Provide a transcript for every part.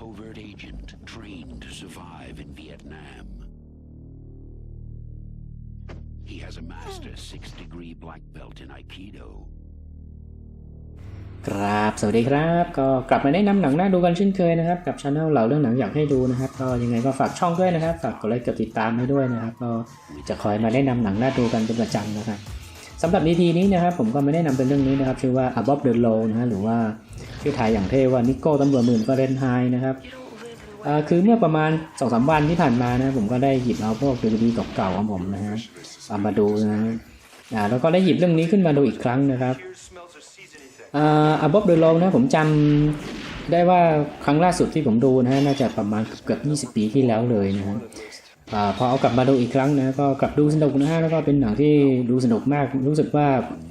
covert agent trained to survive in Vietnam. He has a master six-degree black belt in Aikido. ครับ สวัสดีครับ ก็กลับมาแนะนำหนังน่าดูกันเช่นเคยนะครับ กับช anel เหล่าเรื่องหนังอยากให้ดูนะครับ ก็ยังไงก็ฝากช่องด้วยนะครับ ฝากกดไลค์กดติดตามให้ด้วยนะครับ ก็จะคอยมาแนะนำหนังน่าดูกันเป็นประจำนะครับสำหรับ EP นี้นะครับผมก็ไม่ได้นำเป็นเรื่องนี้นะครับ ชื่อว่า Above the Law นะฮะหรือว่า ชื่อไทยอย่างเท่ว่านิโก้ตำรวจหมื่นฟาเรนไฮน์นะครับคือเมื่อประมาณ2องสามวันที่ผ่านมานะผมก็ได้หยิบเอาพวก DVD เก่าๆของผมนะฮะเอามาดูนะฮะแล้วก็ได้หยิบเรื่องนี้ขึ้นมาดูอีกครั้งนะครับอับบอบเดลงนะผมจำได้ว่าครั้งล่าสุดที่ผมดูนะฮะน่าจะประมาณเกือบ20 ปีที่แล้วเลยนะฮะอพอเอากลับมาดูอีกครั้งนะก็กลับดูสนุกนะฮะแล้วก็เป็นหนังที่ดูสนุกมากรู้สึกว่า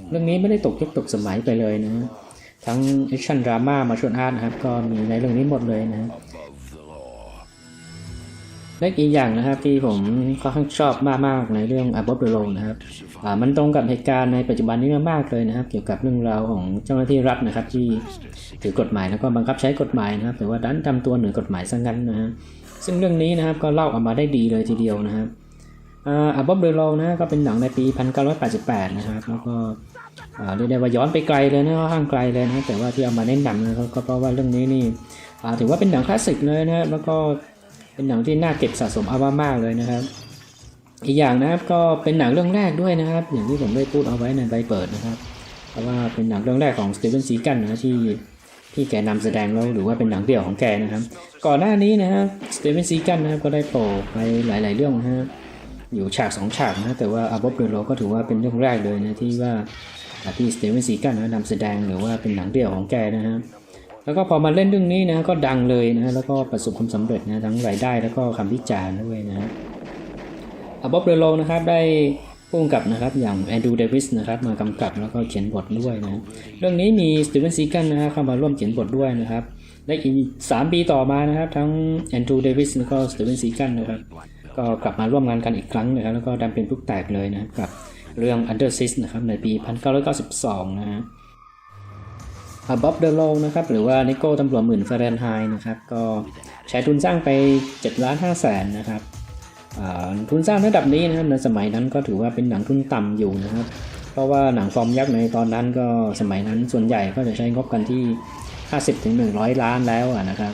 เรื่องนี้ไม่ได้ตกยุคตกสมัยไปเลยนะ ทั้งแอคชั่นดราม่ามาชวนอาร์ตนะครับก็มีในเรื่องนี้หมดเลยนะและอีกอย่างนะครับที่ผมค่อนข้างชอบมากๆในเรื่อง Above the Law นะครับมันตรงกับเหตุการณ์ในปัจจุบันนี้มากๆเลยนะครับ เกี่ยวกับเรื่องราวของเจ้าหน้าที่รัฐนะครับ ที่ถือกฎหมายแล้วก็บังคับใช้กฎหมายนะครับแต่ว่าดันทำตัวเหนือกฎหมายซะงั้นนะฮะซึ่งเรื่องนี้นะครับก็เล่าออกมาได้ดีเลยทีเดียวนะครับ อ่า Above the Law นะก็เป็นหนังในปี 1988 นะครับแล้วก็อ่าเรียกได้ว่าย้อนไปไกลเลยนะค่อนข้างไกลเลยนะแต่ว่าที่เอามาแนะนำนะครับก็เพราะว่าเรื่องนี้นี่ถือว่าเป็นหนังคลาสสิกเลยนะแล้วก็เป็นหนังที่น่าเก็บสะสมเอามากๆเลยนะครับ อีกอย่างนะครับก็เป็นหนังเรื่องแรกด้วยนะครับ อย่างที่ผมได้พูดเอาไว้ในใบเปิดนะครับ เพราะว่าเป็นหนังเรื่องแรกของสตีเวนซีกันนะที่ที่แกนำแสดงแล้วหรือว่าเป็นหนังเดี่ยวของแกนะครับ ก่อนหน้านี้นะครับสตีเวนซีกันนะครับก็ได้โผล่ไปหลาย ๆ เรื่องนะฮะ อยู่ฉากสองฉากนะแต่ว่าอาบอบเดโลก็ถือว่าเป็นเรื่องแรกเลยนะที่ว่าที่สเตเวนซีกันนะนำแสดงหรือว่าเป็นหนังเดี่ยวของแกนะฮะแล้วก็พอมาเล่นเรื่องนี้นะก็ดังเลยนะแล้วก็ประสบความสำเร็จนะทั้งรายได้แล้วก็คำวิจารณ์ด้วยนะอับอบเดโลนะครับได้ผู้กำกับนะครับอย่างแอนดูเดวิสนะครับมากำกับแล้วก็เขียนบทด้วยนะเรื่องนี้มีสตีเวนซีกันนะครับเข้ามาร่วมเขียนบทด้วยนะครับและอีกสามปีต่อมานะครับทั้งแอนดูเดวิสแล้วก็สตีเวนซีกันนะครับ ก็กลับมาร่วมงานกันอีกครั้งนะครับแล้วก็ดันเป็นพลุกแตกเลยนะครับกับเรื่อง Under s i s นะครับในปี 1992 นะฮะบ๊อบเดลโลนะครับหรือว่านิโก้ตำรวจหมื่นฟาเรนไฮน์นะครับก็ใช้ทุนสร้างไป7ล้าน5แสนนะครับทุนสร้างระดับนี้นะครับในสมัยนั้นก็ถือว่าเป็นหนังทุนต่ำอยู่นะครับ เพราะว่าหนังฟอร์มยักษ์ในตอนนั้นก็สมัยนั้นส่วนใหญ่ก็จะใช้งบกันที่ 50-100 ล้านแล้วนะครับ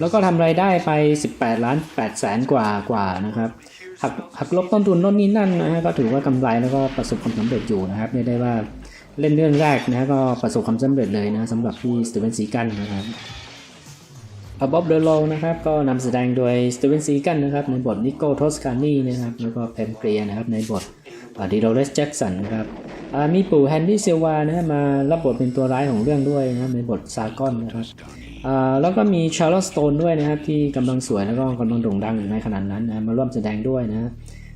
แล้วก็ทำรายได้ไป 18 ล้าน8แสนกว่ากว่านะครับหักหักลบต้นทุนน่นนี่นั่นนะฮะก็ถือว่ากำไรแล้วก็ประสบความสำเร็จอยู่นะครับเรียกได้ว่าเล่นเรื่องแรกนะก็ประสบความสำเร็จเลยนะสำหรับพี่สตีเวนซีกันนะครับอบ๊อบเดโลนะครับก็นำแสดงโดยสตีเวนซีกันนะครับในบทนิโก้ทอสคานีนะครับแล้วก็แพมเกรียนะครับในบทดิโรเลสแจ็กสันนะครับมีปู่แฮนดี้เซลวานะมารับบทเป็นตัวร้ายของเรื่องด้วยนะในบทซากอนนะครับ แล้วก็มีชาร์ลสโตนด้วยนะครับที่กำลังสวยแล้วก็กำลังโด่งดังอยู่ในขณะนั้นนะมาร่วมแสดงด้วยนะ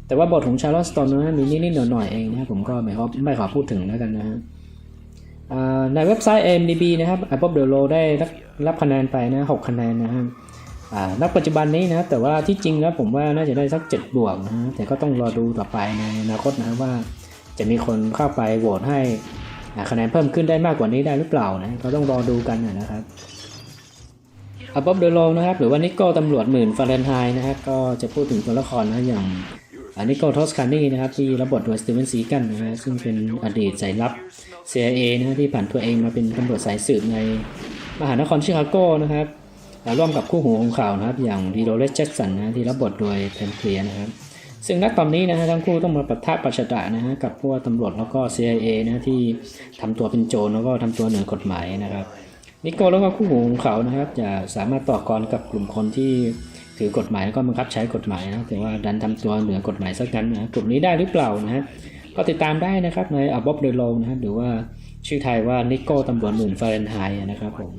แต่ว่าบทของชาร์ลสโตนนะมีนิดๆหน่อยๆเองนะครับผมก็ไม่ขอไม่ขอพูดถึงแล้วกันนะฮะในเว็บไซต์ AMDB นะครับ Apple The Low ได้รับรับคะแนนไปนะ6คะแนนนะครับอ่าณปัจจุบันนี้นะแต่ว่าที่จริงแล้วผมว่าน่าจะได้สัก 7 บวกนะแต่ก็ต้องรอดูต่อไปในอนาคตนะว่าจะมีคนเข้าไปโหวตให้คะแนนเพิ่มขึ้นได้มากกว่านี้ได้หรือเปล่านะก็ต้องรอดูกันนะครับ a b o v e the Low นะครับ หรือว่านิโก้ตำรวจหมื่นฟาเรนไฮน์นะครับ ก็จะพูดถึงตัวละครนะอย่างนิโคลทอสคานี่นะครับที่รับบทโดยสตีเวนซีกันนะฮะซึ่งเป็นอดีตสายลับ CIA นะฮะที่ผ่านตัวเองมาเป็นตำรวจสายสืบในมหานครชิคาโกนะครับร่วมกับคู่หูของข่าวนะครับ อย่างดีโรเลสแจ็กสันนะที่รับบทโดยเพนเคลียนะครับ ซึ่งนักตอนนี้นะฮะทั้งคู่ต้องมาปะทะประชดะนะฮะกับพวกตำรวจแล้วก็ CIA นะที่ทำตัวเป็นโจรแล้วก็ทำตัวเหนือกฎหมายนะครับ นิโก้แล้วก็คู่หูของเขานะครับ จะสามารถต่อกรกับกลุ่มคนที่ถือกฎหมายแล้วก็บังคับใช้กฎหมายนะแต่ว่าดันทำตัวเหนือกฎหมายสักนั้นนะกลุ่มนี้ได้หรือเปล่านะฮะก็ติดตามได้นะครับในอับบอบเดโลนะครับหรือว่าชื่อไทยว่านิโก้ตำรวจหมื่นฟาเรนไฮน์นะครับผม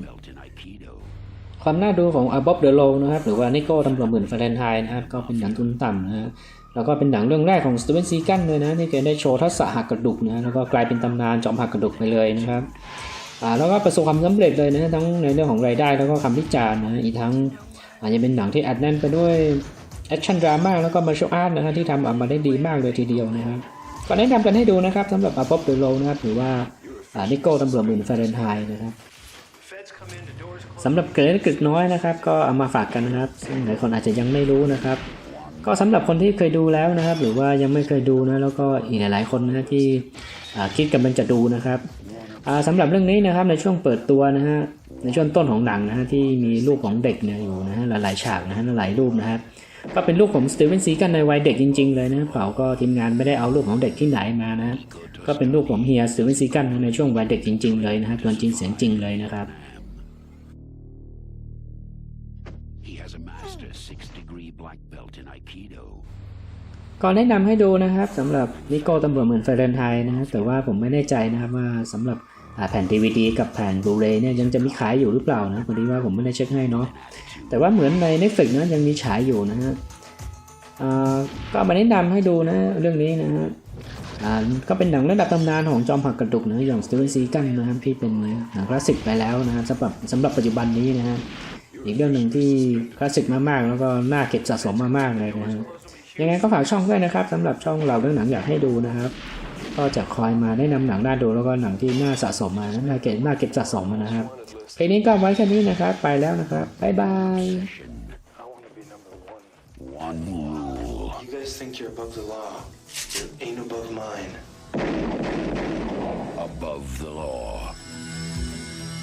ความน่าดูของ Above the Low นะครับหรือว่านิโก้ตำรวจหมื่นฟาเรนไฮน์นะครับก็เป็นหนังทุนต่ำนะฮะแล้วก็เป็นหนังเรื่องแรกของสตีเวนซีกันเลยนะที่แกได้โชว์ทักษะหักกระดูกนะแล้วก็กลายเป็นตำนานจอมหักกระดูกไปเลยนะครับ แล้วก็ประสบความสำเร็จเลยนะทั้งในเรื่องของรายได้แล้วก็คำวิจารณ์นะอีกทั้งอาจจะเป็นหนังที่อัดแน่นไปด้วยแอคชั่นดราม่าแล้วก็มาร์ชอาร์ตนะฮะที่ทำออกมาได้ดีมากเลยทีเดียวนะครับก็แนะนำกันให้ดูนะครับสำหรับ Above the Low นะครับหรือว่านิโก้ตำรวจหมื่นฟาเรนไฮน์นะครับสำหรับเกรดกร็ดน้อยนะครับ ก็เอามาฝากกันนะครับซึ่งหลายคนอาจจะยังไม่รู้นะครับ ก็สำหรับคนที่เคยดูแล้วนะครับ หรือว่ายังไม่เคยดูนะแล้วก็อีกหลายๆคนนะที่คิดกำลังจะดูนะครับ สำหรับเรื่องนี้นะครับในช่วงเปิดตัวนะฮะในช่วงต้นของหนังนะฮะที่มีรูปของเด็กเนี่ยอยู่นะฮะหลายๆฉากนะฮะหลายรูปนะฮะก็เป็นรูปของสตีเวนซีกันในวัยเด็กจริง ๆ เลยนะครับเขาก็ทีมงานไม่ได้เอารูปของเด็กที่ไหนมานะฮะก็เป็นรูปของเฮียสตีเวนซีกันในช่วงวัยเด็กจริง ๆ เลยนะฮะตัวจริงเสียงจริงเลยนะครับ He has a master six degree black belt in Aikido. ก็แนะนำให้ดูนะครับสำหรับนิโก้ตำรวจเหมือนเฟรนไทน์นะครับแต่ว่าผมไม่แน่ใจนะครับว่าสำหรับอ่า แผ่น DVD กับแผ่น Blu-ray เนี่ยยังจะมีขายอยู่หรือเปล่านะพอดีว่าผมไม่ได้เช็คให้เนาะแต่ว่าเหมือนใน Netflix นะยังมีฉายอยู่นะฮะก็มาแนะนำให้ดูนะเรื่องนี้นะฮะก็เป็นหนังระดับตำนานของจอมผักกระดุกนะอย่างสตีเวนซีกันนะครับที่เป็นหนังคลาสสิกไปแล้วนะครับสำหรับสำหรับปัจจุบันนี้นะฮะอีกเรื่องหนึ่งที่คลาสสิกมากๆ แล้วก็น่าเก็บสะสมมากๆเลยนะฮะยังไงก็ฝากช่องด้วยนะครับสำหรับช่องเราเรื่องหนังอยากให้ดูนะครับ ก็จะคอยมาแนะนำหนังน่าดูแล้วก็หนังที่น่าสะสมมานะน่าเก็บน่าเก็บสะสมมานะครับเพลงนี้ก็ไว้แค่นี้นะครับ ไปแล้วนะครับบ๊ายบาย I want to be number one. One rule. You guys think you're above the law. You ain't above mine. Above the law.